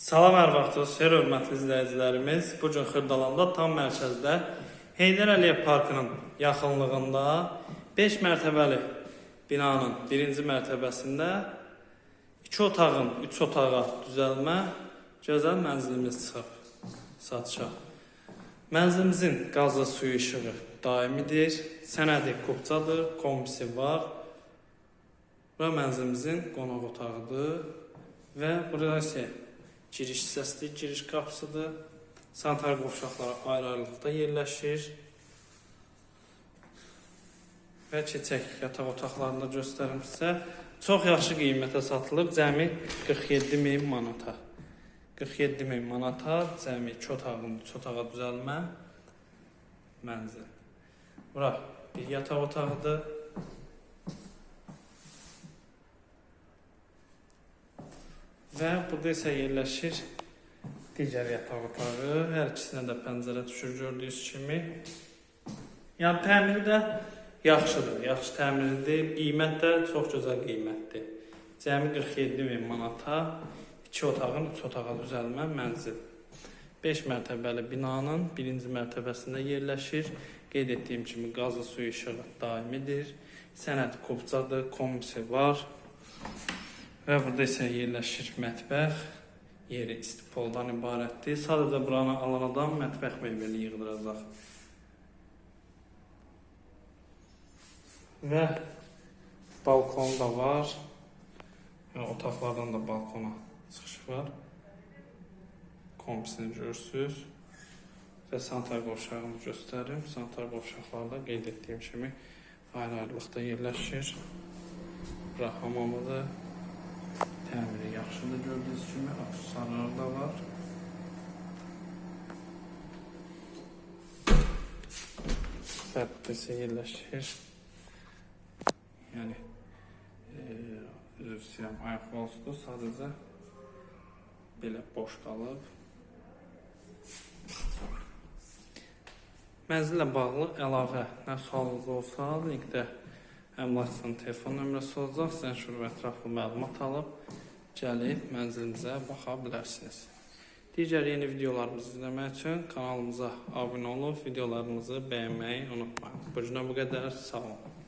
Salam hər vaxtınız, xeyir hörmətli izləyicilərimiz. Bu gün Xırdalanda tam mərkəzdə Heydər Əliyev Parkının yaxınlığında 5 mərtəbəli binanın birinci mərtəbəsində 2 otağın 3 otağa düzəlmə gözəl mənzilimiz çıxıb satışa. Mənzilimizin qazlı suyu işığı daimidir, sənədi kupçadır, kombisi var və mənzilimizin qonaq otağıdır və burada isə giriş hissəsidir, giriş qapısıdır. Sanitar qovşaqları ayrı-ayrılıqda yerləşir. Və keçək yataq otaqlarını da göstərim sizə. Çox yaxşı qiymətə satılıb, cəmi 47 min manata. 47 min manata cəmi 2 otağın 3 otağa düzəlmə mənzil. Bura bir yataq otağıdır. Və burada isə yerləşir digər yataq otağı. Hər ikisinə də pəncərə düşür gördüyünüz kimi. Yəni təmiri də yaxşıdır, yaxşı təmirlidir. Qiymət də çox gözəl qiymətdir. Cəmi 47 min manata 2 otağın 3 otağa düzəlmə mənzil. 5 mərtəbəli binanın birinci mərtəbəsində yerləşir. Qeyd etdiyim kimi qazlı suyu işığı daimidir. Sənəd kopcadır, komisi var. Və burada isə yerləşir mətbəx. Yeri istipoldan ibarətdir. Sadəcə buranı alan adam mətbəx mebeli yığdıracaq. Və balkon da var. Və otaqlardan da balkona çıxış var. Kompisini görürsüz. Və sanitar qovşağını göstərim. Sanitar qovşaqlarda qeyd etdiyim kimi ayrı-ayrılıqda yerləşir. Bura hamamıdır. Təmiri yaxşıdır gördüyünüz kimi, aksesuarları da var. İsə yerləşir. Yəni e, üzr istəyirəm, ayaq qolsudur sadəcə belə boş qalıb. Mənzillə bağlı əlavə nə sualınız olsa, linkdə əmlakçının telefon nömrəsi olacaq. Sizin şur və ətraflı məlumat alıb gəlib mənzilimizə baxa bilərsiniz. Digər yeni videolarımızı izləmək üçün kanalımıza abunə olub videolarımızı bəyənməyi unutmayın. Bu bu qədər. Sağ olun.